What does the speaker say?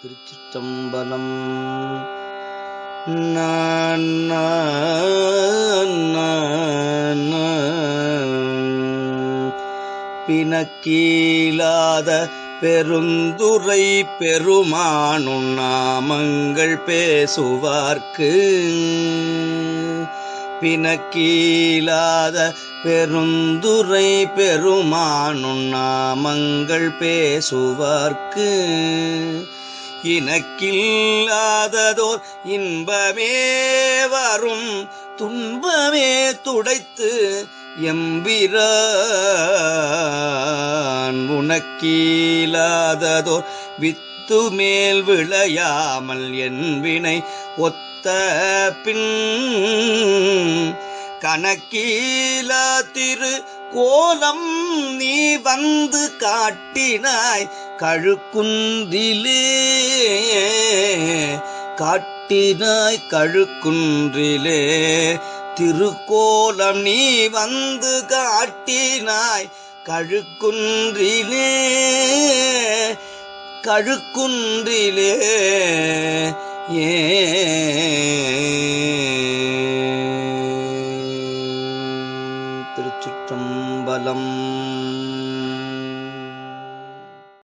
திருச்சிற்றம்பலம். பிணக்கீழாத பெருந்துரை பெருமானும் நாமங்கள் பேசுவார்க்கு. பிணக்கீழாத பெருந்துரை பெருமானும் நாமங்கள் பேசுவார்க்கு. இனக்கில்லாததோர் இன்பமே வரும் துன்பமே துடைத்து எம்பிரான் உனக்கீலாததோர் வித்து மேல் விளையாமல் என் வினை ஒத்த பின் கணக்கீலா திரு கோலம் நீ வந்து காட்டினாய் கழுக்குன்றிலே. காட்டினாய் கழுக்குன்றிலே. திருக்கோலம் நீ வந்து காட்டினாய் கழுக்குன்றிலே. கழுக்குன்றிலே. ஏ திருச்சிற்றம்பலம்.